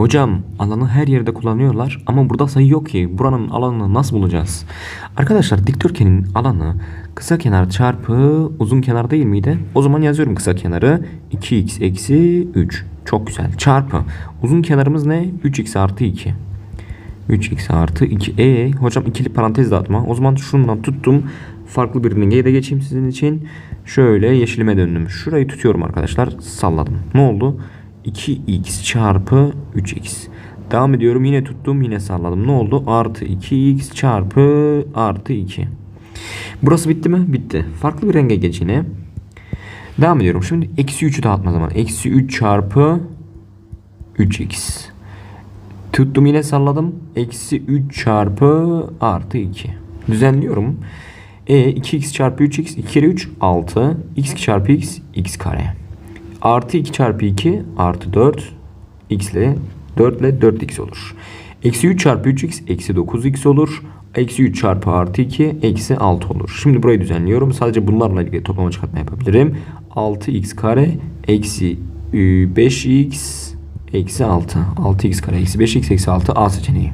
Hocam alanı her yerde kullanıyorlar ama burada sayı yok ki. Buranın alanını nasıl bulacağız? Arkadaşlar dikdörtgenin alanı kısa kenar çarpı uzun kenar değil miydi? O zaman yazıyorum kısa kenarı 2x eksi 3. Çok güzel. Çarpı. Uzun kenarımız ne? 3x artı 2. 3x artı 2. E hocam ikili parantez dağıtma. O zaman şundan tuttum. Farklı bir renge de geçeyim sizin için. Şöyle yeşilime döndüm. Şurayı tutuyorum arkadaşlar. Salladım. Ne oldu? 2x çarpı 3x. Devam ediyorum. Yine tuttum. Yine salladım. Ne oldu? Artı 2x çarpı artı 2. Burası bitti mi? Bitti. Farklı bir renge geç yine. Devam ediyorum. Şimdi eksi 3'ü dağıtma zaman. Eksi 3 çarpı 3x. Tuttum yine salladım. Eksi 3 çarpı artı 2. Düzenliyorum. E 2x çarpı 3x 2 kere 3 6. x çarpı x x kare. Artı 2 çarpı 2 artı 4 x ile 4 ile 4x olur. Eksi 3 çarpı 3x eksi 9x olur. Eksi 3 çarpı artı 2 eksi 6 olur. Şimdi burayı düzenliyorum. Sadece bunlarla ilgili toplama çıkartma yapabilirim. 6x kare eksi 5x eksi 6. 6x kare eksi 5x eksi 6 A seçeneği.